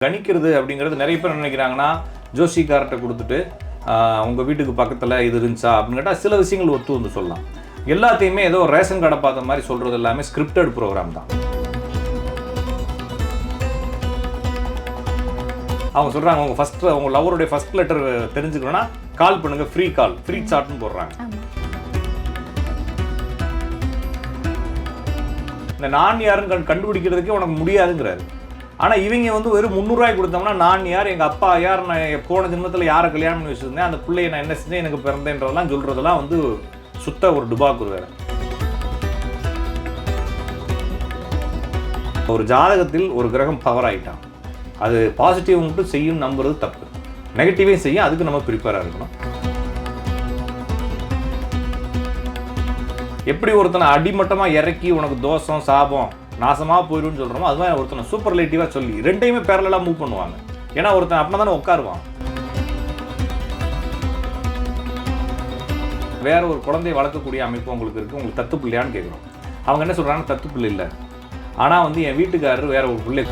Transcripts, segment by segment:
கணிக்கிறது அப்படிங்கிறது நிறைய பேர் நினைக்கிறாங்கன்னா ஜோசிக்கார்ட்ட கொடுத்துட்டு ஆஹ், உங்க வீட்டுக்கு பக்கத்துல இது இருந்துச்சா? அப்படின்னு கேட்டால் சில விஷயங்கள் ஒத்து வந்து சொல்லலாம். எல்லாத்தையுமே ஏதோ ரேஷன் கடை பார்த்த மாதிரி சொல்றது எல்லாமே ஸ்கிரிப்டட் ப்ரோக்ராம் தான். அவங்க சொல்றாங்க உங்க ஃபர்ஸ்ட் உங்க லவருடைய ஃபர்ஸ்ட் லெட்டர் தெரிஞ்சுக்கணும்னா கால் பண்ணுங்க ஃப்ரீ கால் ஃப்ரீ சாட்னு போடுறாங்க. இந்த நான் கண்டு- கண்டுபிடிக்கிறதுக்கே உனக்கு முடியாதுங்கிறாரு. ஆனால் இவங்க வந்து வெறும் முந்நூறுரூவாய் கொடுத்தோம்னா நான் யார் எங்கள் அப்பா யார் நான் போன ஜென்மத்தில் யாரை கல்யாணம் பண்ணி வச்சுருந்தேன் அந்த பிள்ளைய நான் என்ன செஞ்சேன் எனக்கு பிறந்தேன்றதெல்லாம் சொல்கிறதெல்லாம் வந்து சுத்த ஒரு டுபாக்கூர் வேறு. ஒரு ஜாதகத்தில் ஒரு கிரகம் பவர் ஆகிட்டான் அது பாசிட்டிவ் மட்டும் செய்யும் நம்புறது தப்பு. நெகட்டிவே செய்யும் அதுக்கு நம்ம ப்ரிப்பேராக இருக்கணும். எப்படி ஒருத்தனை அடிமட்டமாக இறக்கி உனக்கு தோஷம் சாபம் நாசமாக போயிடும்னு சொல்கிறோமோ அது மாதிரி ஒருத்தனை சூப்பர்லேட்டிவா சொல்லி ரெண்டையுமே பேரலாக மூவ் பண்ணுவாங்க. ஏன்னா ஒருத்தன் அப்படி தானே உட்காருவான். வேற ஒரு குழந்தையை வளர்க்கக்கூடிய அமைப்பு உங்களுக்கு இருக்குது உங்களுக்கு தத்து பிள்ளையான்னு கேட்குறோம் அவங்க என்ன சொல்கிறாங்க தத்து பிள்ளை இல்லை. ஆனால் வந்து என் வீட்டுக்காரர் வேற ஒரு பிள்ளை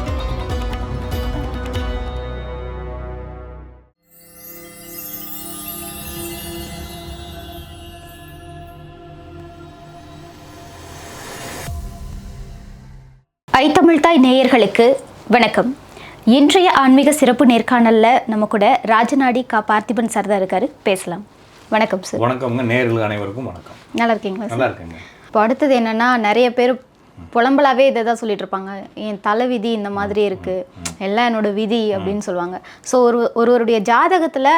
ஐத்தமிழ் தாய் நேயர்களுக்கு வணக்கம். இன்றைய ஆன்மீக சிறப்பு நேர்காணல்ல நம்ம கூட ராஜநாடி கா பார்த்திபன் சார் தான் இருக்காரு. பேசலாம். வணக்கம் சார் வணக்கம்ங்க. நேர்கள் அனைவருக்கும் வணக்கம். நல்லா இருக்கீங்களா சார் நல்லா இருக்கேங்க. இப்போ அடுத்தது என்னன்னா நிறைய பேர் புலம்பலாவே இதை தான் சொல்லிட்டு இருப்பாங்க. என் தலை விதி இந்த மாதிரி இருக்கு. எல்லாம் என்னோட விதி அப்படின்னு சொல்லுவாங்க. ஸோ ஒரு ஒருவருடைய ஜாதகத்துல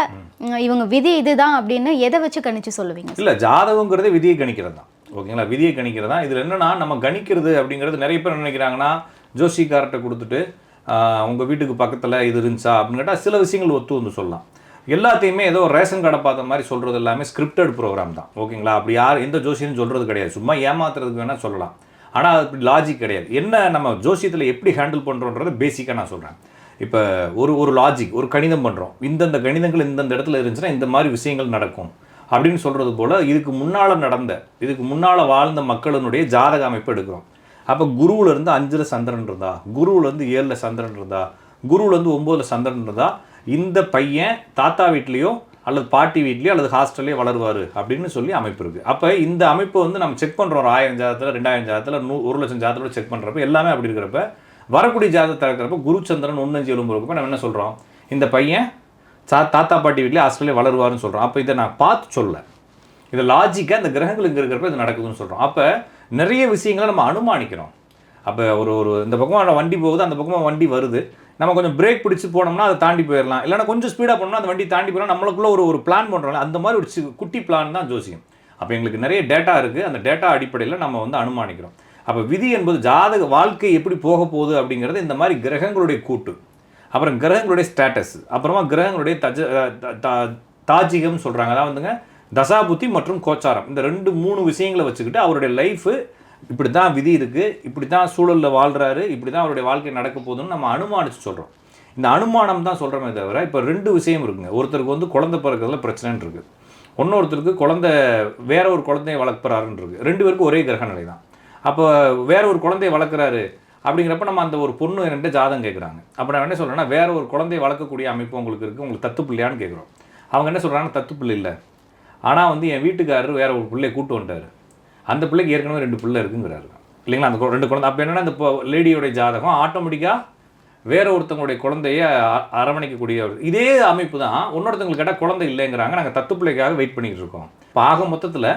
இவங்க விதி இதுதான் அப்படின்னு எதை வச்சு கணிச்சு சொல்லுவீங்க இல்ல ஜாதகங்கிறதே விதியை கணிக்கிறது தான் ஓகேங்களா? விதியை கணிக்கிறது? தான் இதில் என்னன்னா நம்ம கணிக்கிறது அப்படிங்கிறது நிறைய பேர் நினைக்கிறாங்கன்னா ஜோசிக்கார்ட்ட கொடுத்துட்டு உங்கள் வீட்டுக்கு பக்கத்தில் இது இருந்துச்சா அப்படின்னு கேட்டால் சில விஷயங்கள் ஒத்து வந்து சொல்லலாம். எல்லாத்தையுமே ஏதோ ரேஷன் கடை பார்த்த மாதிரி சொல்கிறது எல்லாமே ஸ்கிரிப்டட் ப்ரோக்ராம் தான். ஓகேங்களா? அப்படி யார் எந்த ஜோசியன்னு சொல்கிறது கிடையாது. சும்மா ஏமாத்துறதுக்கு வேணால் சொல்லலாம். ஆனால் அது அப்படி லாஜிக் கிடையாது. என்ன நம்ம ஜோசியத்தில் எப்படி ஹேண்டில் பண்ணுறோன்றதை பேசிக்காக நான் சொல்கிறேன் இப்போ ஒரு ஒரு லாஜிக் ஒரு கணிதம் பண்ணுறோம் இந்தந்த கணிதங்கள் இந்தந்த இடத்துல இருந்துச்சுன்னா இந்த மாதிரி விஷயங்கள் நடக்கும். அப்படின்னு சொல்கிறது போல் இதுக்கு முன்னால் நடந்த இதுக்கு முன்னால் வாழ்ந்த மக்களினுடைய ஜாதக அமைப்பு எடுக்கிறோம். அப்போ குருவுலேருந்து அஞ்சில் சந்திரன் இருந்தா குருவுலேருந்து ஏழில் சந்திரன் இருந்தா குருவிலேருந்து ஒம்போதில் சந்திரன் இருந்தா இந்த பையன் தாத்தா வீட்லேயோ அல்லது பாட்டி வீட்லேயோ அல்லது ஹாஸ்டல்லையோ வளருவார் அப்படின்னு சொல்லி அமைப்பு இருக்குது அப்போ இந்த அமைப்பை வந்து நம்ம செக் பண்ணுறோம் ஒரு ஆயிரம் ஜாதத்தில் ரெண்டாயிரம் ஜாதத்தில் நூ ஒரு லட்சம் ஜாதத்தில் செக் பண்ணுறப்ப எல்லாமே அப்படி இருக்கிறப்ப வரக்கூடிய ஜாதகத்தை இருக்கிறப்ப குருச்சந்திரன் ஒன்று அஞ்சு இருக்கப்ப நம்ம என்ன சொல்கிறோம் இந்த பையன் சா தாத்தா பாட்டி வீட்டிலே ஆஸ்திரேலியா வளருவார்னு சொல்கிறோம் அப்போ இதை நான் பார்த்து சொல்ல. இதை லாஜிக்காக இந்த கிரகங்கள் இங்கே இருக்கிறப்ப இது நடக்குதுன்னு சொல்கிறோம் அப்போ நிறைய விஷயங்களை நம்ம அனுமானிக்கிறோம். அப்போ ஒரு ஒரு இந்த பக்கமாக வண்டி போகுது அந்த பக்கமாக வண்டி வருது. நம்ம கொஞ்சம் பிரேக் பிடிச்சி போனோம்னா அதை தாண்டி போயிடலாம். இல்லைன்னா கொஞ்சம் ஸ்பீடாக போனோம்னா அந்த வண்டி தாண்டி போயிடலாம். நம்மளுக்குள்ள ஒரு ஒரு பிளான் பண்ணுறோம்ல அந்த மாதிரி ஒரு சி- குட்டி பிளான் தான் ஜோசியம். அப்போ எங்களுக்கு நிறைய டேட்டா இருக்குது அந்த டேட்டா அடிப்படையில் நம்ம வந்து அனுமானிக்கிறோம். அப்போ விதி என்பது ஜாதக வாழ்க்கை எப்படி போக போகுது அப்படிங்கிறது இந்த மாதிரி கிரகங்களுடைய கூட்டு. அப்புறம் கிரகங்களுடைய ஸ்டேட்டஸ் அப்புறமா கிரகங்களுடைய தஜ த- தாஜிகம் சொல்கிறாங்க அதான் வந்துங்க தசாபுத்தி மற்றும் கோச்சாரம். இந்த ரெண்டு மூணு விஷயங்களை வச்சுக்கிட்டு அவருடைய லைஃபு இப்படி தான் விதி இருக்குது இப்படி தான் சூழலில் வாழ்கிறாரு இப்படி தான் அவருடைய வாழ்க்கை நடக்க போகுதுன்னு நம்ம அனுமானித்து சொல்கிறோம் இந்த அனுமானம் தான் சொல்கிறோமே தவிர இப்போ ரெண்டு விஷயம் இருக்குங்க. ஒருத்தருக்கு வந்து குழந்தை பிறக்கிறதுல பிரச்சனைன்னு இருக்குது இன்னொருத்தருக்கு குழந்தை வேற ஒரு குழந்தையை வளர்க்குறாருன்னு இருக்குது ரெண்டு பேருக்கும் ஒரே கிரக நிலை தான். அப்போ வேற ஒரு குழந்தையை வளர்க்குறாரு அப்படிங்கிறப்ப நம்ம அந்த ஒரு பொண்ணு ரெண்டு ஜாதகம் கேட்குறாங்க அப்போ நான் என்ன சொல்கிறேன்னா வேறு ஒரு குழந்தையை வளர்க்கக்கூடிய அமைப்பு உங்களுக்கு இருக்குது உங்களுக்கு தத்து பிள்ளையான்னு கேட்குறோம் அவங்க என்ன சொல்கிறாங்கன்னா தத்து பிள்ளை இல்லை. ஆனால் வந்து என் வீட்டுக்காரர் வேறு ஒரு பிள்ளையை கூட்டு வந்துட்டாரு அந்த பிள்ளைக்கு ஏற்கனவே ரெண்டு பிள்ளை இருக்குங்கிறாரு. இல்லைங்களா? அந்த கு- ரெண்டு குழந்தை அப்போ என்னென்னா அந்த லேடியோடைய ஜாதகம் ஆட்டோமேட்டிக்காக வேற ஒருத்தவங்களுடைய குழந்தைய அ- அரவணைக்கக்கூடிய ஒரு- இதே அமைப்பு தான். இன்னொருத்தவங்களுக்கு கேட்டால் குழந்தை இல்லைங்கிறாங்க. நாங்கள் தத்து பிள்ளைக்காக வெயிட் பண்ணிக்கிட்டு இருக்கோம். இப்போ ஆக மொத்தத்தில்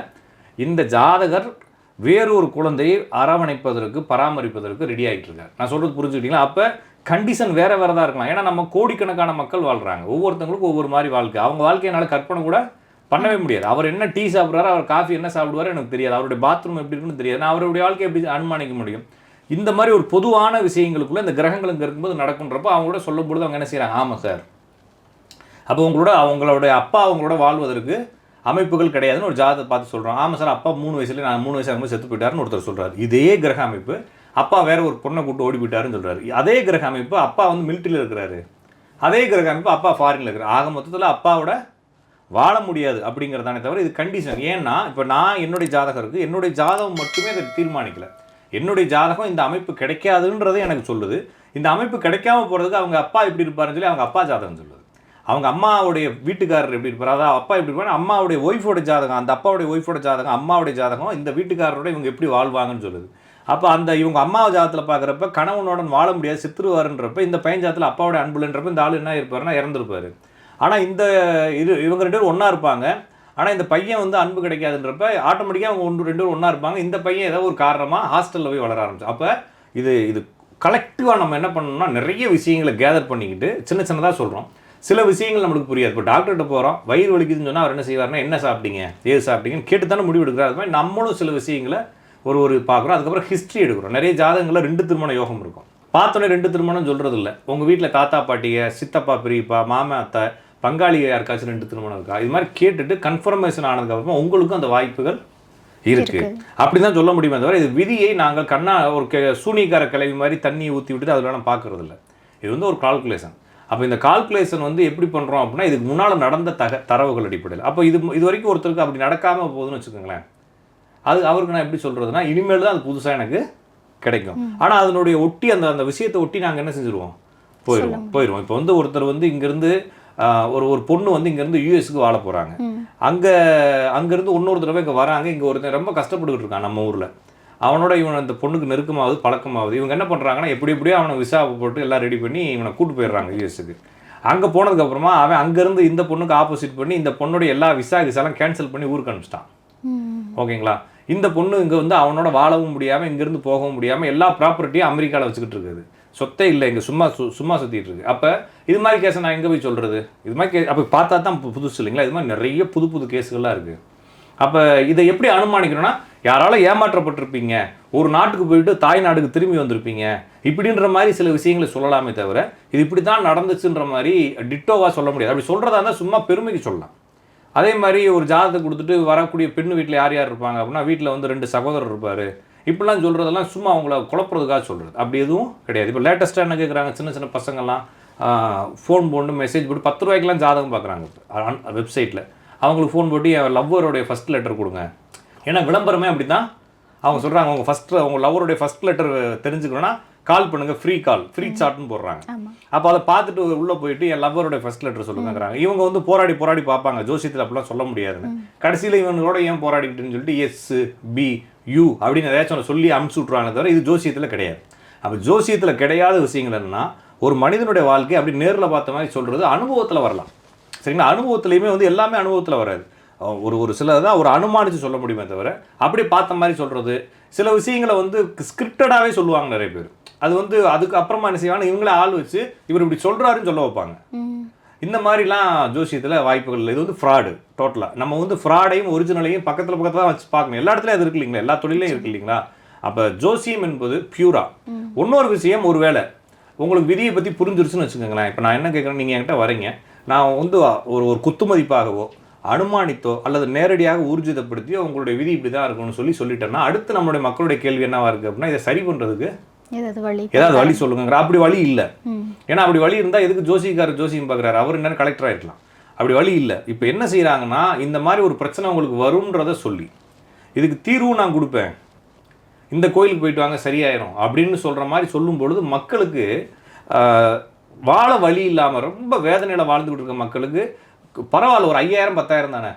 இந்த ஜாதகர் வேறொரு குழந்தையை அரவணைப்பதற்கு பராமரிப்பதற்கு ரெடி ஆகிட்டு இருக்கார். நான் சொல்கிறது புரிஞ்சுக்கிட்டீங்களா? அப்போ கண்டிஷன் வேறு வேறு தான் இருக்கலாம். ஏன்னா நம்ம கோடிக்கணக்கான மக்கள் வாழ்கிறாங்க ஒவ்வொருத்தங்களுக்கும் ஒவ்வொரு மாதிரி வாழ்க்கை. அவங்க வாழ்க்கையை என்னால் கற்பனை கூட பண்ணவே முடியாது. அவர் என்ன டீ சாப்பிட்றாரு அவர் காஃபி என்ன சாப்பிடுவாரு எனக்கு தெரியாது. அவருடைய பாத்ரூம் எப்படி இருக்குன்னு தெரியாது. நான் அவருடைய வாழ்க்கையை எப்படி அனுமானிக்க முடியும்? இந்த மாதிரி ஒரு பொதுவான விஷயங்களுக்குள்ள இந்த கிரகங்கள் இங்கே இருக்கும்போது நடக்குன்றப்போ அவங்களோட சொல்லும்பொழுது அவங்க என்ன செய்கிறாங்க ஆமாம் சார் அப்போ உங்களோட அவங்களோட அப்பா அவங்களோட வாழ்வதற்கு அமைப்புகள் கிடையாதுன்னு ஒரு ஜாதகம் பார்த்து சொல்கிறோம் ஆமாம் சார் அப்பா மூணு வயசுல நான் மூணு வயசு ஆகும்போது செத்து போயிட்டாருன்னு ஒருத்தர் சொல்கிறார் இதே கிரக அமைப்பு அப்பா வேற ஒரு பொண்ணை கூட்டு ஓடி போயிட்டாருன்னு சொல்கிறார் அதே கிரக அமைப்பு அப்பா வந்து மிலிட்டரியில் இருக்கிறாரு. அதே கிரக அமைப்பு அப்பா ஃபாரினில் இருக்கிறார். ஆக மொத்தத்தில் அப்பாவோட வாழ முடியாது அப்படிங்கிறதானே தவிர இது கண்டிஷன் ஏன்னா இப்போ நான் என்னுடைய ஜாதகம் இருக்குது என்னுடைய ஜாதகம் மட்டுமே அதை தீர்மானிக்கல. என்னுடைய ஜாதகம் இந்த அமைப்பு கிடைக்காதுன்றதை எனக்கு சொல்லுது. இந்த அமைப்பு கிடைக்காம போகிறதுக்கு அவங்க அப்பா எப்படி இருப்பாருன்னு சொல்லி அவங்க அப்பா ஜாதகம் சொல்லுது. அவங்க அம்மாவுடைய வீட்டுக்காரர் எப்படி இருப்பார்? அதாவது அப்பா எப்படி இருப்பாரு அம்மாவுடைய ஒய்ஃபோட ஜாதகம் அந்த அப்பாவுடைய ஒய்ஃபோட ஜாதகம் அம்மாவுடைய ஜாதகம் இந்த வீட்டுக்காரரோட இவங்க எப்படி வாழ்வாங்கன்னு சொல்லுது. அப்போ அந்த இவங்க அம்மா ஜாதத்தில் பார்க்குறப்ப கணவனுடன் வாழ முடியாது சித்திருவாருன்றப்ப இந்த பையன் ஜாதத்தில் அப்பாவுடைய அன்புலன்றப்ப இந்த ஆள் என்ன இருப்பாருன்னா இறந்துருப்பார். ஆனால் இந்த இது இவங்க ரெண்டு பேரும் ஒன்றா இருப்பாங்க. ஆனால் இந்த பையன் வந்து அன்பு கிடைக்காதுன்றப்ப ஆட்டோமேட்டிக்காக அவங்க ஒன்று ரெண்டு பேரும் ஒன்றா இருப்பாங்க. இந்த பையன் ஏதோ ஒரு காரணமாக ஹாஸ்டலில் போய் வளர ஆரம்பிச்சு அப்போ இது இது கலெக்டிவாக நம்ம என்ன பண்ணணும்னா நிறைய விஷயங்களை கேதர் பண்ணிக்கிட்டு சின்ன சின்னதாக சொல்கிறோம் சில விஷயங்கள் நம்மளுக்கு புரியாது. இப்போ டாக்டர்கிட்ட போகிறோம் வயிறு வலிக்குதுன்னு சொன்னால் அவர் என்ன செய்வார்னா என்ன சாப்பிட்டீங்க? ஏது சாப்பிட்டீங்கன்னு கேட்டு தானே முடிவு எடுக்கிறார். அது மாதிரி நம்மளும் சில விஷயங்களை ஒரு ஒரு பார்க்குறோம். அதுக்கப்புறம் ஹிஸ்ட்ரி எடுக்கிறோம். நிறைய ஜாதகங்களில் ரெண்டு திருமண யோகம் இருக்கும். பார்த்தோன்னே ரெண்டு திருமணம் சொல்கிறது இல்லை உங்கள் வீட்டில் தாத்தா பாட்டிய சித்தப்பா பெரியப்பா மாமா அத்தை பங்காளி யாருக்காச்சும் ரெண்டு திருமணம் இருக்கா? இது மாதிரி கேட்டுட்டு கன்ஃபர்மேஷன் ஆனதுக்கப்புறமா உங்களுக்கும் அந்த வாய்ப்புகள் இருக்கு. அப்படிதான் சொல்ல முடியுமே தவிர இது விதியை நாங்கள் கண்ணா ஒரு கெ- சூனியக்கார கிளவி மாதிரி தண்ணி ஊற்றி விட்டுட்டு அதில் நம்ம பார்க்கறது இல்லை இது வந்து ஒரு கால்குலேஷன் அப்போ இந்த கால்குலேஷன் வந்து எப்படி பண்ணுறோம் அப்படின்னா இதுக்கு முன்னால் நடந்த தக தரவுகள் அடிப்படையில். அப்போ இது இது வரைக்கும் ஒருத்தருக்கு அப்படி நடக்காமல் போகுதுன்னு வச்சுக்கோங்களேன். அது அவருக்கு நான் எப்படி சொல்கிறதுனா இனிமேல் தான் அது புதுசாக எனக்கு கிடைக்கும். ஆனால் அதனுடைய ஒட்டி அந்த அந்த விஷயத்தை ஒட்டி நாங்கள் என்ன செஞ்சுருவோம்? போயிடுவோம் போயிடுவோம் இப்போ வந்து ஒருத்தர் வந்து இங்கேருந்து ஒரு ஒரு பொண்ணு வந்து இங்கேருந்து யூஎஸ்க்கு வாழ போகிறாங்க அங்கே அங்கேருந்து இன்னொரு தடவை இங்கே வராங்க. இங்கே ஒருத்தன் ரொம்ப கஷ்டப்பட்டுக்கிட்டு இருக்கான் நம்ம ஊரில். அவனோட இவன் அந்த பொண்ணுக்கு நெருக்கமாகுது பழக்கமாகுது இவங்க என்ன பண்ணுறாங்கன்னா எப்படி எப்படியோ அவனை விசா போட்டு எல்லாம் ரெடி பண்ணி இவனை கூட்டு போயிடுறாங்க யூஎஸ்க்கு அங்கே போனதுக்கப்புறமா அவன் அங்கேருந்து இந்த பொண்ணுக்கு ஆப்போசிட் பண்ணி இந்த பொண்ணுடைய எல்லா விசா விசாலாம் கேன்சல் பண்ணி ஊருக்கு அனுப்பிச்சிட்டான். ஓகேங்களா? இந்த பொண்ணு இங்கே வந்து அவனோட வாழவும் முடியாமல் இங்கேருந்து போகவும் முடியாமல் எல்லா ப்ராப்பர்ட்டியும் அமெரிக்காவில் வச்சுக்கிட்டு இருக்குது. சொத்தே இல்லை இங்கே சும்மா சு சும்மா சுற்றிட்டு இருக்கு. அப்போ இது மாதிரி கேஸை நான் எங்கே போய் சொல்கிறது இது மாதிரி கே அப்போ பார்த்தா தான் புதுசு இல்லைங்களா? இது மாதிரி நிறைய புது புது கேஸுகள்லாம் இருக்குது அப்போ இதை எப்படி அனுமானிக்கணும்னா யாரால ஏமாற்றப்பட்டிருப்பீங்க ஒரு நாட்டுக்கு போயிட்டு தாய் நாடுக்கு திரும்பி வந்திருப்பீங்க இப்படின்ற மாதிரி சில விஷயங்களை சொல்லலாமே தவிர இது இப்படி தான் நடந்துச்சுன்ற மாதிரி டிட்டோவாக சொல்ல முடியாது. அப்படி சொல்கிறதா இருந்தால் சும்மா பெருமைக்கு சொல்லலாம். அதே மாதிரி ஒரு ஜாதகத்தை கொடுத்துட்டு வரக்கூடிய பெண்ணு வீட்டில் யார் யார் இருப்பாங்க அப்படின்னா வீட்டில் வந்து ரெண்டு சகோதரர் இருப்பார். இப்படிலாம் சொல்கிறதெல்லாம் சும்மா அவங்கள குழப்புறதுக்காக சொல்கிறது அப்படி எதுவும் கிடையாது. இப்போ லேட்டஸ்ட்டாக என்ன கேட்குறாங்க சின்ன சின்ன பசங்கள்லாம் ஃபோன் போட்டு மெசேஜ் போட்டு பத்து ரூபாய்க்கெலாம் ஜாதகம் பார்க்குறாங்க. வெப்சைட்டில் அவங்களுக்கு ஃபோன் போட்டு என் லவ்வருடைய ஃபஸ்ட் லெட்டர் கொடுங்க. ஏன்னா விளம்பரமே அப்படி தான் அவங்க சொல்கிறாங்க அவங்க ஃபஸ்ட்டு அவங்க லவ்வருடைய ஃபஸ்ட் லெட்டர் தெரிஞ்சுக்கணும்னா கால் பண்ணுங்க ஃப்ரீ கால் ஃப்ரீ சாட்னு போடுறாங்க. அப்போ அதை பார்த்துட்டு உள்ளே போயிட்டு என் லவ்வருடைய ஃபர்ஸ்ட் லெட்டர் சொல்லுங்கிறாங்க இவங்க வந்து போராடி போராடி பார்ப்பாங்க. ஜோசியத்தில் அப்படிலாம் சொல்ல முடியாதுன்னு. கடைசியில் இவங்களோட ஏன் போராடிக்கிட்டுன்னு சொல்லிட்டு எஸ் பி யூ அப்படின்னு ஏதாச்சும் ஒண்ணு சொல்லி அமுச்சு விட்றாங்க தவிர இது ஜோசியத்தில் கிடையாது. அப்போ ஜோசியத்தில் கிடையாத விஷயங்கள் என்னன்னா ஒரு மனிதனுடைய வாழ்க்கை அப்படி நேரில் பார்த்த மாதிரி சொல்கிறது அனுபவத்தில் வரலாம். சரிங்களா? அனுபவத்துலையுமே வந்து எல்லாமே அனுபவத்தில் வராது. ஒரு ஒரு சில தான் ஒரு அனுமானித்து சொல்ல முடியுமே தவிர அப்படி பார்த்த மாதிரி சொல்கிறது சில விஷயங்களை வந்து ஸ்கிரிப்டடாகவே சொல்லுவாங்க நிறைய பேர். அது வந்து அதுக்கு அப்புறமா என்ன செய்வாங்க இவங்களே ஆள் வச்சு இவர் இப்படி சொல்கிறாருன்னு சொல்ல வைப்பாங்க. இந்த மாதிரிலாம் ஜோசியத்தில் வாய்ப்புகள் இல்லை. இது வந்து ஃப்ராடு டோட்டலாக நம்ம வந்து ஃப்ராடையும் ஒரிஜினலையும் பக்கத்தில் பக்கத்தில் வச்சு பார்க்கணும். எல்லா இடத்துலையும் அது இருக்கு இல்லைங்களா? எல்லா தொழிலையும் இருக்கு இல்லைங்களா? அப்போ ஜோசியம் என்பது பியூரா இன்னொரு விஷயம் ஒரு வேளை. உங்களுக்கு விதியை பற்றி புரிஞ்சிருச்சுன்னு வச்சுக்கோங்களேன். இப்போ நான் என்ன கேட்குறேன்? நீங்கள் என்கிட்ட வரீங்க. நான் வந்து ஒரு ஒரு குத்துமதிப்பாகவோ அனுமானித்தோ அல்லது நேரடியாக ஊர்ஜிதப்படுத்தியோ உங்களுடைய விதி இப்படி தான் இருக்கும்னு சொல்லி சொல்லிட்டேன்னா அடுத்து நம்மளுடைய மக்களுடைய கேள்வி என்னவா இருக்குது அப்படின்னா இதை சரி பண்ணுறதுக்கு ஏதாவது வழி சொல்லுங்கிற அப்படி வழி இல்லை. ஏன்னா அப்படி வழி இருந்தால் எதுக்கு ஜோசிக்காரர் ஜோசியம் பார்க்குறாரு? அவர் என்ன கலெக்டர் ஆகிருக்கலாம் அப்படி வழி இல்லை. இப்போ என்ன செய்கிறாங்கன்னா இந்த மாதிரி ஒரு பிரச்சனை உங்களுக்கு வரும்ன்றத சொல்லி இதுக்கு தீர்வும் நான் கொடுப்பேன். இந்த கோயிலுக்கு போயிட்டு வாங்க சரியாயிரும் அப்படின்னு சொல்கிற மாதிரி சொல்லும் பொழுது மக்களுக்கு வாழ வழி இல்லாமல் ரொம்ப வேதனையில் வாழ்ந்துக்கிட்டு இருக்க மக்களுக்கு பரவாயில்ல ஒரு ஐயாயிரம் பத்தாயிரம் தானே.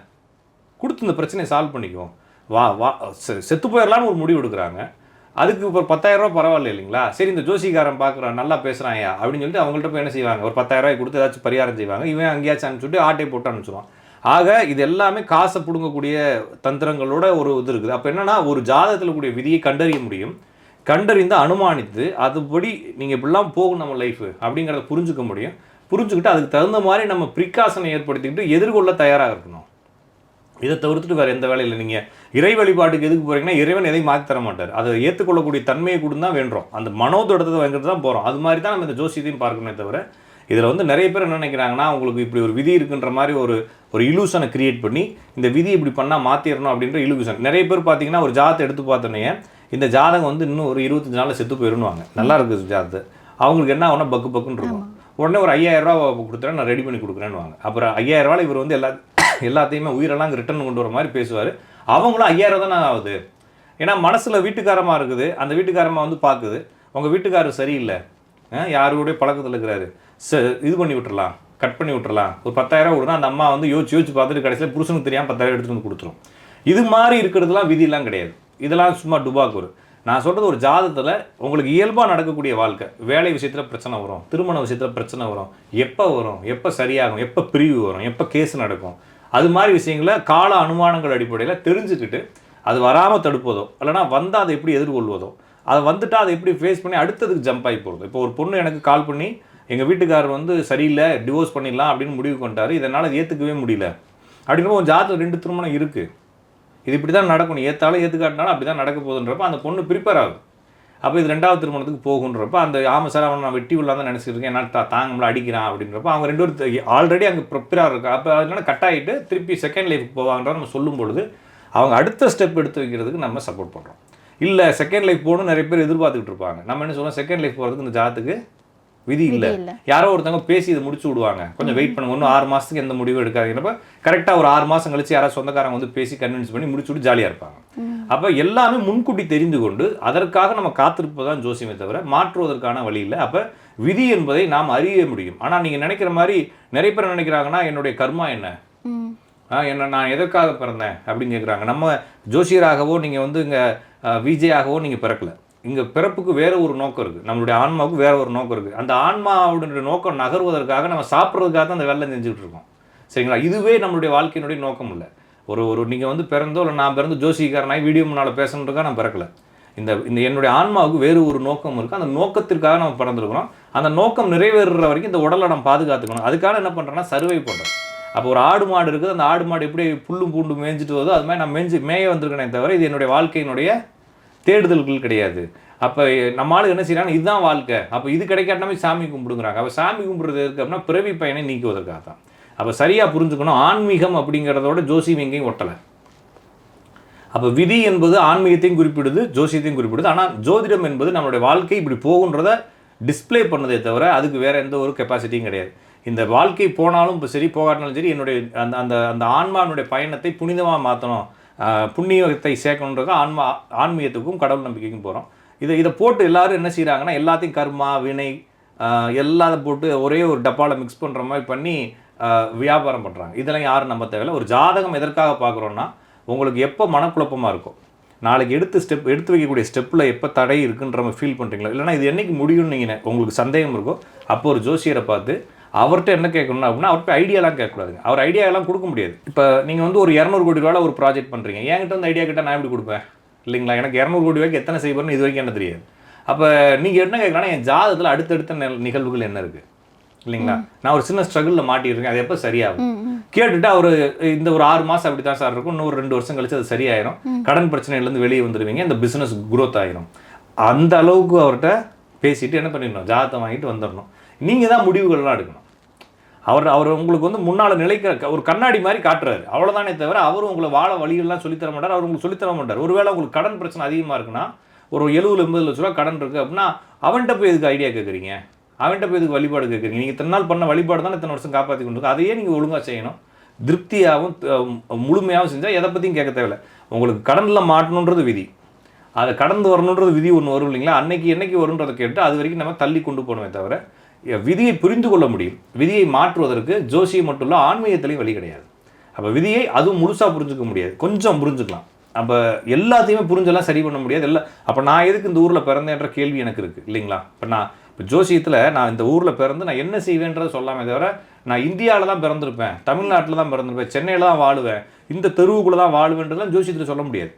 கொடுத்து இந்த பிரச்சனையை சால்வ் பண்ணிக்குவோம். வா வா செ- செத்து போயிடலான்னு ஒரு முடிவு எடுக்கிறாங்க. அதுக்கு இப்போ பத்தாயிரம் பரவாயில்ல இல்லைங்களா? சரி இந்த ஜோசிக்காரன் பார்க்குறான் நல்லா பேசுகிறாயா அப்படின்னு சொல்லிட்டு அவங்கள்ட்ட போய் என்ன செய்வாங்க? ஒரு பத்தாயிரம் ரூபாய் கொடுத்து ஏதாச்சும் பரிகாரம் செய்வாங்க. இவன் அங்கேயாச்சும் அனுப்பிச்சுட்டு ஆட்டை போட்டு அனுப்பிச்சிடுவான் ஆக இது எல்லாமே காசை பிடுங்கக்கூடிய தந்திரங்களோட ஒரு இது இருக்குது. அப்போ என்னென்னா ஒரு ஜாதகத்தில் கூடிய விதியை கண்டறிய முடியும். கண்டறிந்து அனுமானித்து அதுபடி நீங்கள் இப்படிலாம் போகும் நம்ம லைஃப் அப்படிங்கிறத புரிஞ்சுக்க முடியும். புரிஞ்சுக்கிட்டு அதுக்கு தகுந்த மாதிரி நம்ம ப்ரிகாஷனை ஏற்படுத்திக்கிட்டு எதிர்கொள்ள தயாராக இருக்கணும். இதை தவிர்த்துட்டு வேறு எந்த வேலையில் நீங்கள் இறை வழிபாட்டுக்கு எதுக்கு போகிறீங்கன்னா இறைவன் எதையும் மாற்றி தர மாட்டார். அதை ஏற்றுக்கொள்ளக்கூடிய தன்மையை கூட தான் வேண்டுறோம். அந்த மனோதோடத்தை வாங்கிட்டு தான் போகிறோம் அது மாதிரி தான் நம்ம இந்த ஜோசியத்தையும் பார்க்கணுமே தவிர இதில் வந்து நிறைய பேர் என்ன நினைக்கிறாங்கன்னா உங்களுக்கு இப்படி ஒரு விதி இருக்குன்ற மாதிரி ஒரு ஒரு இலூஷனை கிரியேட் பண்ணி இந்த விதி இப்படி பண்ணால் மாற்றிடணும் அப்படின்ற இலூஷன் நிறைய பேர் பார்த்தீங்கன்னா ஒரு ஜாத்தை எடுத்து பார்த்தோன்னே இந்த ஜாதகம் வந்து இன்னும் ஒரு இருபத்தஞ்சு நாளில் செத்து போயிருவாங்க நல்லா இருக்குது ஜாதத்தை அவங்களுக்கு என்ன ஆகுனா பக்கு பக்குன்னு இருக்கும். உடனே ஒரு ஐயாயிரம் ரூபா கொடுத்துறேன் நான் ரெடி பண்ணி கொடுக்குறேன்னு வாங்க அப்புறம் ஐயாயிரம் ரூபாய் இவர் வந்து எல்லா எல்லாத்தையுமே உயிரெல்லாம் ரிட்டர்ன் கொண்டு வர மாதிரி பேசுவார். அவங்களும் ஐயாயிரம் தானே ஆகுது. ஏன்னா மனசில் வீட்டுக்காரமாக இருக்குது. அந்த வீட்டுக்காரமாக வந்து பார்க்குது உங்கள் வீட்டுக்காரர் சரியில்லை. யாருடைய பழக்கத்தில் இருக்கிறாரு? ச இது பண்ணி விட்டுறலாம். கட் பண்ணி விட்டுறலாம். ஒரு பத்தாயிரம் கொடுனா அந்த அம்மா வந்து யோசிச்சு யோசிச்சு பார்த்துட்டு கடைசியில் புருஷனுக்கு தெரியாமல் பத்தாயிரம் எடுத்துட்டு வந்து கொடுத்துரும். இது மாதிரி இருக்கிறதுலாம் விதியெல்லாம் கிடையாது. இதெல்லாம் சும்மா டுபாக்கூர் நான் சொல்கிறது ஒரு ஜாதத்தில் உங்களுக்கு இயல்பாக நடக்கக்கூடிய வாழ்க்கை. வேலை விஷயத்தில் பிரச்சனை வரும். திருமண விஷயத்தில் பிரச்சனை வரும். எப்போ வரும்? எப்போ சரியாகும்? எப்போ பிரிவு வரும்? எப்போ கேஸ் நடக்கும்? அது மாதிரி விஷயங்களை கால அனுமானங்கள் அடிப்படையில் தெரிஞ்சுக்கிட்டு அது வராமல் தடுப்பதோ இல்லைனா வந்தால் அதை எப்படி எதிர்கொள்வதோ அதை வந்துட்டால் அதை எப்படி ஃபேஸ் பண்ணி அடுத்ததுக்கு ஜம்ப் ஆகி போகிறது இப்போ ஒரு பொண்ணு எனக்கு கால் பண்ணி எங்கள் வீட்டுக்காரர் வந்து சரியில்லை டிவோர்ஸ் பண்ணிடலாம் அப்படின்னு முடிவு கொண்டாரு இதனால் ஏற்றுக்கவே முடியல. அப்படின்னா உன் ஜாதகம் ரெண்டு திருமணம் இருக்குது இது இப்படி தான் நடக்கணும். ஏற்றாலும் ஏற்றுக்காட்டினாலும் அப்படி தான் நடக்க போகுதுன்றப்ப அந்த பொண்ணு ப்ரிப்பேர் ஆகுது அப்போ இது ரெண்டாவது திருமணத்துக்கு போகுன்றப்ப அந்த ஆமாம் சார் அவனை நான் வெட்டி உள்ளாதான் தான் நினச்சிட்டு இருக்கேன். என்ன தாங்க தாங்கம்ல அடிக்கிறான் அப்படின்றப்ப அவங்க ரெண்டு பேரும் ஆல்ரெடி அங்கே ப்ரிப்பேராக இருக்கா. அப்போ அதனால கட் ஆகிட்டு திருப்பி செகண்ட் லைஃப் போவாங்கன்ற நம்ம சொல்லும் பொழுது அவங்க அடுத்த ஸ்டெப் எடுத்து வைக்கிறதுக்கு நம்ம சப்போர்ட் பண்ணுறோம் இல்லை செகண்ட் லைஃப் போகணும்னு நிறைய பேர் எதிர்பார்த்துக்கிட்டு இருப்பாங்க. நம்ம என்ன சொல்லுவோம் செகண்ட் லைஃப் போகிறதுக்கு இந்த ஜாத்துக்கு விதி இல்லை. யாரோ ஒருத்தவங்க பேசி இதை முடிச்சு விடுவாங்க. கொஞ்சம் வெயிட் பண்ணுங்க. இன்னும் ஆறு மாதத்துக்கு எந்த முடிவும் எடுக்காதீங்கன்னப்ப கரெக்டாக ஒரு ஆறு மாதம் கழிச்சு யாராவது சொந்தக்காரங்க வந்து பேசி கன்வின்ஸ் பண்ணி முடிச்சு விட்டு ஜாலியாக இருப்பாங்க. அப்போ எல்லாமே முன்கூட்டி தெரிந்து கொண்டு அதற்காக நம்ம காத்திருப்பது தான் ஜோசியமே தவிர மாற்றுவதற்கான வழி இல்லை. அப்போ விதி என்பதை நாம் அறிய முடியும். ஆனால் நீங்கள் நினைக்கிற மாதிரி நிறைய பேர் நினைக்கிறாங்கன்னா என்னுடைய கர்மா என்ன? என்ன நான் எதற்காக பிறந்தேன்? அப்படின்னு கேட்குறாங்க நம்ம ஜோசியராகவோ நீங்கள் வந்து இங்கே விஜயாகவோ நீங்கள் பிறக்கல. இங்கே பிறப்புக்கு வேறு ஒரு நோக்கம் இருக்குது நம்மளுடைய ஆன்மாவுக்கு வேறு ஒரு நோக்கம் இருக்குது அந்த ஆன்மாவுடைய நோக்கம் நகர்வதற்காக நம்ம சாப்பிட்றதுக்காக தான் அந்த வேலை செஞ்சுக்கிட்டு இருக்கோம். சரிங்களா? இதுவே நம்மளுடைய வாழ்க்கையினுடைய நோக்கம் இல்லை. ஒரு ஒரு நீங்கள் வந்து பிறந்தோ இல்லை நான் பிறந்து ஜோசிக்காரனாய் வீடியோ முன்னால் பேசணுன்றதுக்காக நான் பிறக்கல. இந்த இந்த என்னுடைய ஆன்மாவுக்கு வேறு ஒரு நோக்கம் இருக்குது அந்த நோக்கத்திற்காக நம்ம பிறந்திருக்கிறோம். அந்த நோக்கம் நிறைவேறுற வரைக்கும் இந்த உடலை நம்ம பாதுகாத்துக்கணும். அதுக்காக என்ன பண்ணுறேன்னா சர்வை பண்ணுறேன் அப்போ ஒரு ஆடு மாடு இருக்குது. அந்த ஆடு மாடு எப்படி புல்லும் பூண்டு மேய்ஞ்சிட்டு வருதோ அது மாதிரி நான் மேய்ஞ்சி மேய வந்திருக்கேனே தவிர இது என்னுடைய வாழ்க்கையினுடைய தேடுதல்கள் கிடையாது. அப்போ நம்ம ஆளு என்ன செய்யறாங்க இதுதான் வாழ்க்கை. அப்போ இது கிடைக்காட்டாமே சாமி கும்பிடுங்கிறாங்க. அப்போ சாமி கும்பிடுறது எதுக்கு அப்படின்னா பிறவி பயனை நீக்குவதற்காக தான். அப்போ சரியாக புரிஞ்சுக்கணும். ஆன்மீகம் அப்படிங்கிறதோட ஜோசியம் எங்கேயும் ஒட்டலை. அப்போ விதி என்பது ஆன்மீகத்தையும் குறிப்பிடுது ஜோசியத்தையும் குறிப்பிடுது. ஆனால் ஜோதிடம் என்பது நம்மளுடைய வாழ்க்கை இப்படி போகுன்றத டிஸ்ப்ளே பண்ணதே தவிர அதுக்கு வேற எந்த ஒரு கெப்பாசிட்டியும் கிடையாது. இந்த வாழ்க்கை போனாலும் இப்போ சரி போகாட்டினாலும் சரி என்னுடைய அந்த அந்த அந்த ஆன்மாவினுடைய பயணத்தை புனிதமாக மாற்றணும் புண்ணியத்தை சேர்க்கணுன்றது ஆன்மா ஆன்மீகத்துக்கும் கடவுள் நம்பிக்கைக்கும் போகிறோம் இதை இதை போட்டு எல்லோரும் என்ன செய்கிறாங்கன்னா எல்லாத்தையும் கர்மா வினை எல்லாத்தையும் எல்லாத்தை போட்டு ஒரே ஒரு டப்பாவில் மிக்ஸ் பண்ணுற மாதிரி பண்ணி வியாபாரம் பண்ணுறாங்க இதெல்லாம் யாரும் நம்ப தேவையில்ல. ஒரு ஜாதகம் எதற்காக பார்க்குறோன்னா உங்களுக்கு எப்போ மனக்குழப்பமாக இருக்கும் நாளைக்கு எடுத்து ஸ்டெப் எடுத்து வைக்கக்கூடிய ஸ்டெப்பில் எப்போ தடை இருக்குன்ற மாதிரி ஃபீல் பண்ணுறீங்களா இல்லைனா இது என்றைக்கு முடியும்னு நீங்கள் உங்களுக்கு சந்தேகம் இருக்கோ அப்போ ஒரு ஜோசியரை பார்த்து அவர்கிட்ட என்ன கேட்கணும் அப்படின்னா அவர்கிட்ட ஐடியாலாம் கேட்கக்கூடாதுங்க. அவர் ஐடியாலாம் கொடுக்க முடியாது. இப்போ நீங்கள் வந்து ஒரு இரநூறு கோடி ரூபாயில் ஒரு ப்ராஜெக்ட் பண்ணுறீங்க என்கிட்ட வந்து ஐடியா கேட்டால் நான் எப்படி கொடுப்பேன்? இல்லைங்களா? எனக்கு இரநூறு கோடி ரூபாய்க்கு எத்தனை செய்யப்படுன்னு இது வரைக்கும் என்ன தெரியாது. அப்போ நீங்கள் என்ன கேட்கலாம் என் ஜாதகத்தில் அடுத்தடுத்த நிகழ்வுகள் என்ன இருக்குது இல்லைங்களா? நான் ஒரு சின்ன ஸ்ட்ரகிளில் மாட்டியிருக்கேன். அது எப்போ சரியாகும்? கேட்டுட்டு அவர் இந்த ஒரு ஆறு மாதம் அப்படி தான் சார் இருக்கும். இன்னும் ஒரு ரெண்டு வருஷம் கழிச்சு அது சரியாயிரும். கடன் பிரச்சனையிலேருந்து வெளியே வந்துடுவீங்க இந்த பிஸ்னஸ் growth ஆயிரும். அந்த அளவுக்கு அவர்கிட்ட பேசிட்டு என்ன பண்ணிடணும்? ஜாதகத்தை வாங்கிட்டு வந்துடணும். நீங்கள் தான் முடிவுகள்லாம் எடுக்கணும். அவர் அவர் உங்களுக்கு வந்து முன்னால் நிலைக்க ஒரு கண்ணாடி மாதிரி காட்டுறாரு. அவ்வளோதானே தவிர அவரும் உங்களை வாழ வழிகள்லாம் சொல்லித்தர மாட்டார் அவர் உங்களுக்கு சொல்லித்தர மாட்டார். ஒருவேளை உங்களுக்கு கடன் பிரச்சனை அதிகமாக இருக்குன்னா ஒரு எழுபது எண்பது லட்ச ரூபா கடன் இருக்குது அப்படின்னா அவன்கிட்ட போய் எதுக்கு ஐடியா கேட்குறீங்க அவன்கிட்ட போய் எதுக்கு வழிபாடு கேட்குறீங்க நீங்கள் இத்தனை நாள் பண்ண வழிபாடு தானே இத்தனை வருஷம் காப்பாற்றி கொண்டு அதையே நீங்கள் ஒழுங்காக செய்யணும். திருப்தியாகவும் முழுமையாகவும் செஞ்சால் எதை பற்றியும் கேட்க தேவையில்லை. உங்களுக்கு கடனில் மாட்டணுன்றது விதி. அதை கடந்து வரணுன்றது விதி ஒன்று வரும் இல்லைங்களா? அன்னைக்கு என்னைக்கு வரும்ன்றதை கேட்டு அது வரைக்கும் நம்ம தள்ளி கொண்டு போகணுமே தவிர விதியை புரிந்து கொள்ள முடியும். விதியை மாற்றுவதற்கு ஜோசியம் மட்டும் இல்லை ஆன்மீகத்திலையும் வழி கிடையாது. அப்போ விதியை அதுவும் முழுசாக புரிஞ்சுக்க முடியாது. கொஞ்சம் புரிஞ்சுக்கலாம். அப்போ எல்லாத்தையுமே புரிஞ்செல்லாம் சரி பண்ண முடியாது. இல்லை அப்போ நான் எதுக்கு இந்த ஊரில் பிறந்தேன்ற கேள்வி எனக்கு இருக்குது இல்லைங்களா? இப்போ நான் இப்போ ஜோசியத்தில் நான் இந்த ஊரில் பிறந்து நான் என்ன செய்வேன்றதை சொல்லாமே தவிர நான் இந்தியாவில் தான் பிறந்திருப்பேன் தமிழ்நாட்டில் தான் பிறந்திருப்பேன் சென்னையில் தான் வாழுவேன் இந்த தெருவுக்குள்ளே தான் வாழுவேன்றதெல்லாம் ஜோசியத்தில் சொல்ல முடியாது.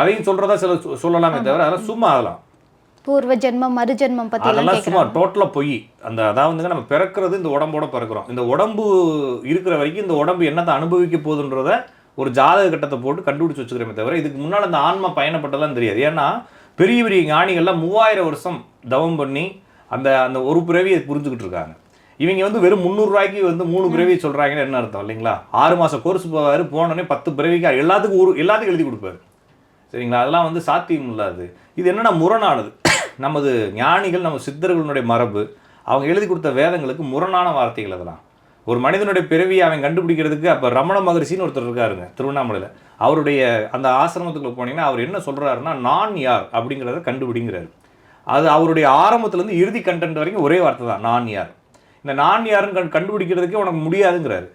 அதையும் சொல்கிறதா சில சொல்லலாமே தவிர அதெல்லாம் சும்மா ஆகலாம் பூர்வ ஜென்மம் மறுஜென்மம் பத்தி அதெல்லாம் சும்மா டோட்டலாக பொய். அந்த அதாவதுங்க நம்ம பிறக்கிறது இந்த உடம்போட பிறக்கிறோம். இந்த உடம்பு இருக்கிற வரைக்கும் இந்த உடம்பு என்னத்தை அனுபவிக்க போகுதுன்றத ஒரு ஜாதக கட்டத்தை போட்டு கண்டுபிடிச்சு வச்சுக்கிறோமே தவிர இதுக்கு முன்னால் அந்த ஆன்மா பயணப்பட்டதெல்லாம் தெரியாது. ஏன்னா பெரிய பெரிய ஞானிகள்லாம் மூவாயிரம் வருஷம் தவம் பண்ணி அந்த அந்த ஒரு பிறவியை புரிஞ்சுக்கிட்டு இருக்காங்க. இவங்க வந்து வெறும் முந்நூறுரூவாய்க்கு வந்து மூணு பிறவி சொல்கிறாங்கன்னு என்ன அர்த்தம் இல்லைங்களா? ஆறு மாதம் கோர்ஸ் போவார் போனோடனே பத்து பிறவிக்கு எல்லாத்துக்கும் ஒரு எல்லாத்துக்கும் எழுதி கொடுப்பாரு. சரிங்களா? அதெல்லாம் வந்து சாத்தியம் இல்லாது. இது என்னன்னா முரணானது. நமது ஞானிகள் நம்ம சித்தர்களுடைய மரபு அவங்க எழுதி கொடுத்த வேதங்களுக்கு முரணான வார்த்தைகள் அதெல்லாம். ஒரு மனிதனுடைய பிறவியை அவன் கண்டுபிடிக்கிறதுக்கு அப்போ ரமண மகரிஷின்னு ஒருத்தர் இருக்காருங்க திருவண்ணாமலையில். அவருடைய அந்த ஆசிரமத்துக்குள்ள போனீங்கன்னா அவர் என்ன சொல்கிறாருன்னா நான் யார்? அப்படிங்கிறத கண்டுபிடிங்கிறாரு. அது அவருடைய ஆரம்பத்துலேருந்து இறுதி கண்டென்ட் வரைக்கும் ஒரே வார்த்தை தான் நான் யார்? இந்த நான் யாருன்னு கண் கண்டுபிடிக்கிறதுக்கே உனக்கு முடியாதுங்கிறாரு.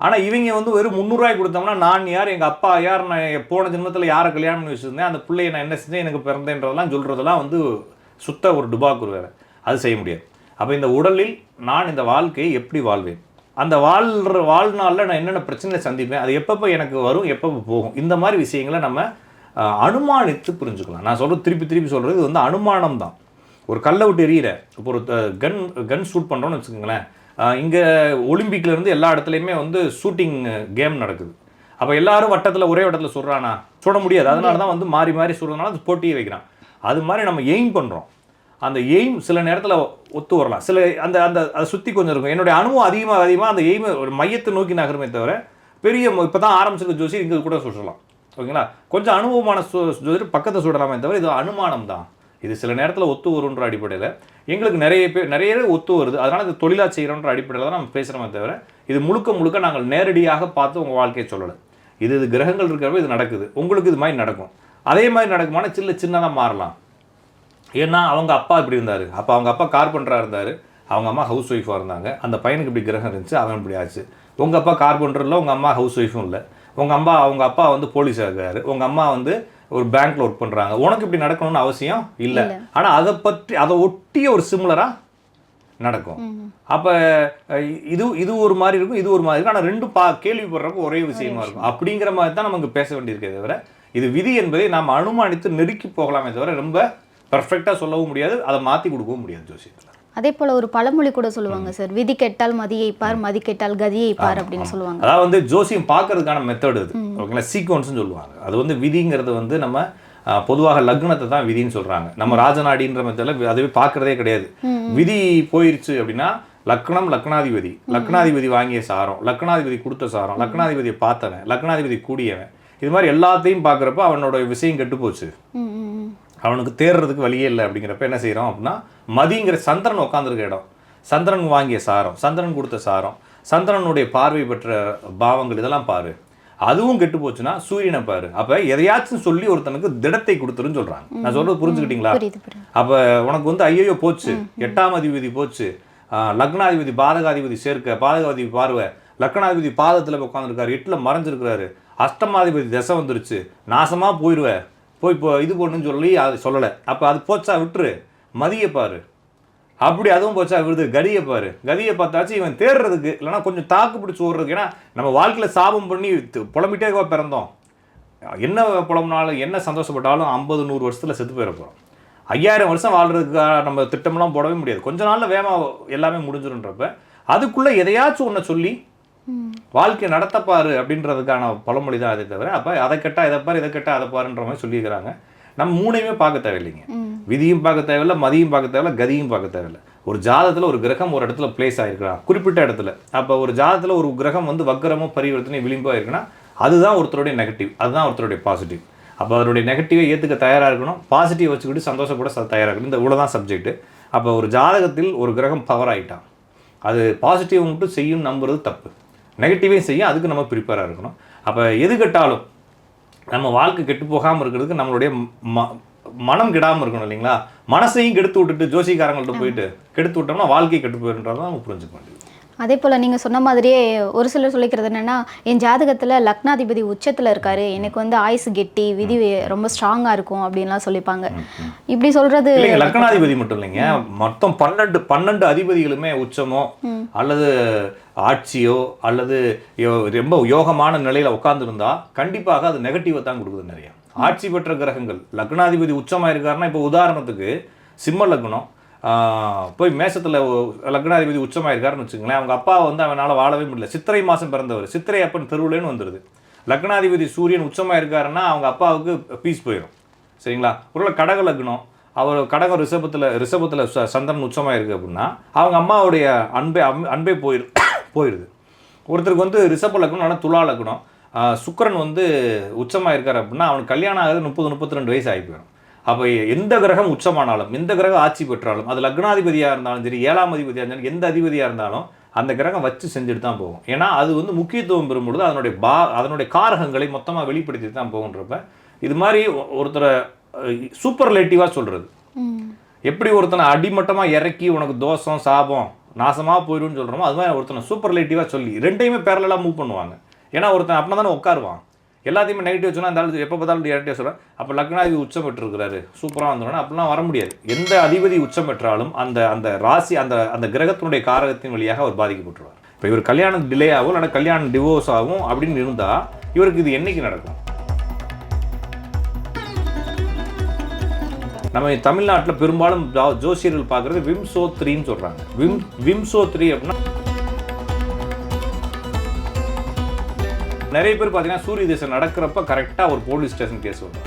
ஆனால் இவங்க வந்து வெறும் முந்நூறுரூவாய் கொடுத்தோம்னா நான் யார்? எங்கள் அப்பா யார்? நான் போன ஜென்மத்தில் யாரை கல்யாணம் பண்ணி வச்சுருந்தேன்? அந்த பிள்ளையை நான் என்ன செஞ்சேன்? எனக்கு பிறந்தேன்றதெல்லாம் சொல்கிறதெல்லாம் வந்து சுத்த ஒரு டுபாக்கூர் வேறு. அது செய்ய முடியாது. அப்போ இந்த உடலில் நான் இந்த வாழ்க்கையை எப்படி வாழ்வேன்? அந்த வாழ்கிற வாழ்நாளில் நான் என்னென்ன பிரச்சனையை சந்திப்பேன்? அது எப்பப்போ எனக்கு வரும் எப்பப்போ போகும்? இந்த மாதிரி விஷயங்களை நம்ம அனுமானித்து புரிஞ்சுக்கலாம். நான் சொல்கிறது திருப்பி திருப்பி சொல்கிறது இது வந்து அனுமானம் தான் ஒரு கல்லை விட்டு எறிகிற இப்போ ஒரு கன் கன் ஷூட் பண்ணுறோன்னு வச்சுக்கோங்களேன். இங்கே ஒலிம்பிக்லேருந்து எல்லா இடத்துலையுமே வந்து ஷூட்டிங் கேம் நடக்குது. அப்போ எல்லாரும் வட்டத்தில் ஒரே வட்டத்தில் சுடுறானா? சுட முடியாது. அதனால தான் வந்து மாறி மாறி சுடுறதுனால அது போட்டியே வைக்கிறான். அது மாதிரி நம்ம எய்ம் பண்ணுறோம் அந்த எய்ம் சில நேரத்தில் ஒத்து வரலாம். சில அந்த அந்த அதை சுற்றி கொஞ்சம் இருக்கும். என்னுடைய அனுபவம் அதிகமாக அதிகமாக அந்த எய்மை ஒரு மையத்தை நோக்கி நகருமே தவிர பெரிய இப்போ தான் ஆரம்பிச்சிருக்க ஜோசி இங்கே கூட சுடலாம் ஓகேங்களா? கொஞ்சம் அனுபவமான சு ஜோதிடர் பக்கத்தை சுடலாமே தவிர இது அனுமானம் தான். இது சில நேரத்தில் ஒத்து வருன்ற அடிப்படையில். எங்களுக்கு நிறைய பேர் நிறைய ஒத்து வருது. அதனால் இது தொழிலாக செய்கிறோன்ற அடிப்படையில் தான் நம்ம பேசுகிறோமே தவிர இது முழுக்க முழுக்க நாங்கள் நேரடியாக பார்த்து உங்கள் வாழ்க்கையை சொல்லலை. இது இது கிரகங்கள் இருக்கிறப்ப இது நடக்குது. உங்களுக்கு இது மாதிரி நடக்கும். அதே மாதிரி நடக்குமான சில்ல சின்னதாக மாறலாம். ஏன்னா அவங்க அப்பா இப்படி இருந்தார். அப்போ அவங்க அப்பா கார்பெண்டராக இருந்தார். அவங்க அம்மா ஹவுஸ் ஒய்ஃபாக இருந்தாங்க. அந்த பையனுக்கு இப்படி கிரகம் இருந்துச்சு அவன் இப்படி ஆச்சு. உங்கள் அப்பா கார்பெண்டர் இல்லை உங்கள் அம்மா ஹவுஸ் ஒய்ஃபும் இல்லை. உங்கள் அம்மா அவங்க அப்பா வந்து போலீஸாக இருக்காரு உங்கள் அம்மா வந்து ஒரு பேங்க்ல ஒர்க் பண்ணுறாங்க உனக்கு இப்படி நடக்கணும்னு அவசியம் இல்லை. ஆனால் அதை பற்றி அதை ஒட்டிய ஒரு சிமிலராக நடக்கும். அப்போ இது இது ஒரு மாதிரி இருக்கும் இது ஒரு மாதிரி இருக்கும். ஆனால் ரெண்டும் பா கேள்விப்படுறப்போ ஒரே விஷயமா. இருக்கும். அப்படிங்கிற மாதிரி தான் நமக்கு பேச வேண்டியிருக்கே தவிர இது விதி என்பதை நாம் அனுமானித்து நெருக்கி போகலாமே தவிர ரொம்ப பர்ஃபெக்டாக சொல்லவும் முடியாது அதை மாற்றி கொடுக்கவும் முடியாது ஜோசியத்தில். அதே போல ஒரு பழமொழி கூட சொல்லுவாங்க சார் விதி கெட்டால் மதியை பார் மதி கெட்டால் கதியை பார் அப்படின்னு சொல்லுவாங்க. அதாவது வந்து ஜோசியம் பார்க்கறதுக்கான மெத்தட் இது. ஓகேங்களா? சீக்வன்ஸ்னு சொல்லுவாங்க. அது வந்து விதிங்கிறது வந்து நம்ம பொதுவாக லக்னத்தை தான் விதின்னு சொல்றாங்க. நம்ம ராஜநாடின்ற மெத்தடில் அதுவே பார்க்கறதே கிடையாது. விதி போயிருச்சு அப்படின்னா லக்னம் லக்னாதிபதி. லக்னாதிபதி வாங்கிய சாரம் லக்னாதிபதி கொடுத்த சாரம் லக்னாதிபதியை பார்த்தவன் லக்னாதிபதி கூடியவன். இது மாதிரி எல்லாத்தையும் பார்க்குறப்ப அவனோட விஷயம் கெட்டு போச்சு. அவனுக்கு தேர்றதுக்கு வழியே இல்லை அப்படிங்கிறப்ப என்ன செய்கிறோம் அப்படின்னா மதிங்கிற சந்திரன் உட்காந்துருக்க இடம். சந்திரன் வாங்கிய சாரம் சந்திரன் கொடுத்த சாரம் சந்திரனுடைய பார்வை பெற்ற பாவங்கள் இதெல்லாம் பாரு. அதுவும் கெட்டு போச்சுன்னா சூரியனை பாரு. அப்ப எதையாச்சும் சொல்லி ஒருத்தனுக்கு திடத்தை கொடுத்துருன்னு சொல்றாங்க. நான் சொல்றது புரிஞ்சுக்கிட்டீங்களா? அப்ப உனக்கு வந்து ஐயோ போச்சு. எட்டாம் அதிபதி போச்சு. லக்னாதிபதி பாதகாதிபதி சேர்க்க பாதகாதிபதி பார்வை லக்னாதிபதி பாதத்துல உட்காந்துருக்காரு எட்டுல மறைஞ்சிருக்கிறாரு. அஷ்டமாதிபதி திசை வந்துருச்சு. நாசமா போயிடுவ போய் இப்போ இது போடணும்னு சொல்லி அது சொல்லலை. அப்போ அது போச்சா விட்டுரு. மதியை பாரு. அப்படி அதுவும் போச்சா விடுது. கதியை பாரு. கதியை பார்த்தாச்சு இவன் தேடுறதுக்கு இல்லைன்னா கொஞ்சம் தாக்கு பிடிச்சி ஓடுறதுக்கு. ஏன்னா நம்ம வாழ்க்கையில் சாபம் பண்ணி புலம்பிட்டே பிறந்தோம். என்ன புலம்புனாலும் என்ன சந்தோஷப்பட்டாலும் ஐம்பது நூறு வருஷத்தில் செத்து போயிட போகிறோம் ஐயாயிரம் வருஷம் வாழ்கிறதுக்காக நம்ம திட்டமெல்லாம் போடவே முடியாது. கொஞ்ச நாளில் வேகமாக எல்லாமே முடிஞ்சிருன்றப்ப அதுக்குள்ளே எதையாச்சும் ஒன்றை சொல்லி வாழ்க்கை நடத்தப்பாரு அப்படின்றதுக்கான பழமொழி தான் அதே தவிர அப்போ அதை கெட்டா இதை பாரு இதை கெட்டா அதை பாருன்ற மாதிரி சொல்லியிருக்கிறாங்க. நம்ம மூணையுமே பார்க்க தேவையில்லைங்க. விதியும் பார்க்க தேவையில்ல மதியும் பார்க்க தேவையில்ல கதியும் பார்க்க தேவையில்ல. ஒரு ஜாதகத்தில் ஒரு கிரகம் ஒரு இடத்துல பிளேஸ் ஆயிருக்கலாம். குறிப்பிட்ட இடத்துல. அப்போ ஒரு ஜாதகத்தில் ஒரு கிரகம் வந்து வக்கரமோ பரிவர்த்தனை விளிம்போ இருக்குன்னா அதுதான் ஒருத்தருடைய நெகட்டிவ் அதுதான் ஒருத்தருடைய பாசிட்டிவ் அப்போ அதனுடைய நெகட்டிவை ஏற்றுக்க தயாராக இருக்கணும். பாசிட்டிவ் வச்சுக்கிட்டு சந்தோஷப்பட ச- தயாரா இருக்கணும். இந்த இவ்வளோ தான் சப்ஜெக்ட் அப்போ ஒரு ஜாதகத்தில் ஒரு கிரகம் பவர் ஆயிட்டான். அது பாசிட்டிவ் மட்டும் செய்யும் நம்புறது தப்பு. நெகட்டிவையும் செய்யும் அதுக்கு நம்ம ப்ரிப்பேராக இருக்கணும். அப்போ எது கெட்டாலும் நம்ம வாழ்க்கை கெட்டு போகாமல் இருக்கிறதுக்கு நம்மளுடைய ம மனம் கெடாமல் இருக்கணும் இல்லைங்களா? மனசையும் கெடுத்து விட்டுட்டு ஜோசிக்காரங்கள்ட்ட போயிட்டு கெடுத்து விட்டோம்னா வாழ்க்கை கெட்டு போயிருன்றதான் நம்ம புரிஞ்சுக்க வேண்டியது. அதே போல் நீங்கள் சொன்ன மாதிரியே ஒரு சிலர் சொல்லிக்கிறது என்னன்னா என் ஜாதகத்தில் லக்னாதிபதி உச்சத்தில் இருக்காரு. எனக்கு வந்து ஆயுசு கெட்டி விதி ரொம்ப ஸ்ட்ராங்காக இருக்கும் அப்படின்லாம் சொல்லிப்பாங்க. இப்படி சொல்கிறது லக்னாதிபதி மட்டும் இல்லைங்க. மொத்தம் பன்னெண்டு பன்னெண்டு அதிபதிகளுமே உச்சமோ அல்லது ஆட்சியோ அல்லது ரொம்ப யோகமான நிலையில உட்கார்ந்துருந்தா கண்டிப்பாக அது நெகட்டிவை தான் கொடுக்குது நிறைய. ஆட்சி பெற்ற கிரகங்கள் லக்னாதிபதி உச்சமா இருக்காருன்னா இப்போ உதாரணத்துக்கு சிம்ம லக்னம் போய் மேசத்தில் லக்னாதிபதி உச்சமாயிருக்காருன்னு வச்சுங்களேன் அவங்க அப்பா வந்து அவனால் வாழவே முடியல. சித்திரை மாதம் பிறந்தவர். சித்திரை அப்பன் தெருவுலேன்னு வந்துடுது லக்னாதிபதி சூரியன் உச்சமாக இருக்காருன்னா அவங்க அப்பாவுக்கு பீஸ் போயிடும் சரிங்களா? ஒருவேளை கடக லக்னம் அவர் கடகம் ரிஷபத்தில் ரிஷபத்தில் ச- சந்திரன் உச்சமாக இருக்குது அப்படின்னா அவங்க அம்மாவுடைய அன்பே அம்- அன்பே போயிரு போயிடுது ஒருத்தருக்கு வந்து ரிஷப லக்னம் ஆனால் துலா லக்னம். சுக்கரன் வந்து உச்சமாக இருக்கார் அப்படின்னா அவனுக்கு கல்யாணம் ஆகுது முப்பது முப்பத்தி ரெண்டு வயசு ஆகி போயிடும் அப்போ எந்த கிரகம் உச்சமானாலும் எந்த கிரகம் ஆட்சி பெற்றாலும் அது லக்னாதிபதியாக இருந்தாலும் சரி ஏழாம் அதிபதியாக இருந்தாலும் எந்த அதிபதியாக இருந்தாலும் அந்த கிரகம் வச்சு செஞ்சுட்டு தான் போகும். ஏன்னா அது வந்து முக்கியத்துவம் பெறும்பொழுது அதனுடைய பா அதனுடைய காரகங்களை மொத்தமாக வெளிப்படுத்தி தான் போகுன்றப்ப இது மாதிரி ஒருத்தரை சூப்பர்லேட்டிவாக சொல்கிறது எப்படி ஒருத்தனை அடிமட்டமாக இறக்கி உனக்கு தோஷம் சாபம் நாசமாக போயிடும்னு சொல்கிறோமோ அது மாதிரி ஒருத்தனை சூப்பர்லேட்டிவாக சொல்லி ரெண்டையுமே பேரலாக மூவ் பண்ணுவாங்க. ஏன்னா ஒருத்தன் அப்படின்னா தானே உட்காருவான். எல்லாத்தையுமே நெகட்டிவ் சொன்னால் அந்த எப்போ பார்த்தாலும் நெகட்டிவ் சொல்கிறேன் அப்போ லக்னாதிபதி உச்சம் பெற்றிருக்கிறாரு. சூப்பராக வந்துடும் அப்படிலாம் வர முடியாது. எந்த அதிபதி உச்சம் பெற்றாலும் அந்த அந்த ராசி அந்த அந்த கிரகத்தினுடைய காரகத்தின் வழியாக அவர் பாதிக்கப்பட்டுருவார். இப்போ இவர் கல்யாணம் டிலே ஆகும் இல்லைனா கல்யாணம் டிவோர்ஸ் ஆகும் அப்படின்னு இருந்தால் இவருக்கு இது என்றைக்கு நடக்கும்? நம்ம தமிழ்நாட்டில் பெரும்பாலும் ஜோசியர்கள் பார்க்குறது விம்சோத்ரின்னு சொல்கிறாங்க விம் விம்சோத்ரி அப்படின்னா நிறைய பேர் பார்த்தீங்கன்னா சூரிய திசை நடக்கிறப்ப கரெக்டாக ஒரு போலீஸ் ஸ்டேஷன் கேஸ் வரும்.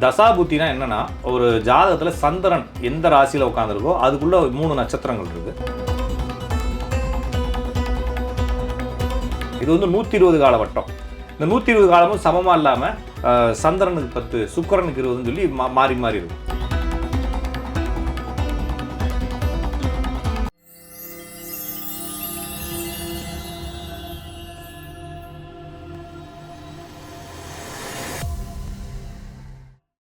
தசாபுத்தினா என்னன்னா ஒரு ஜாதகத்தில் சந்திரன் எந்த ராசியில் உட்காந்துருக்கோ அதுக்குள்ள மூணு நட்சத்திரங்கள் இருக்கு. இது வந்து நூற்றி இருபது கால வட்டம் இந்த நூற்றி இருபது காலமும் சமமாக இல்லாமல் சந்திரனுக்கு பத்து சுக்கரனுக்கு இருபதுன்னு சொல்லி மா- மாறி மாறி இருக்கும்.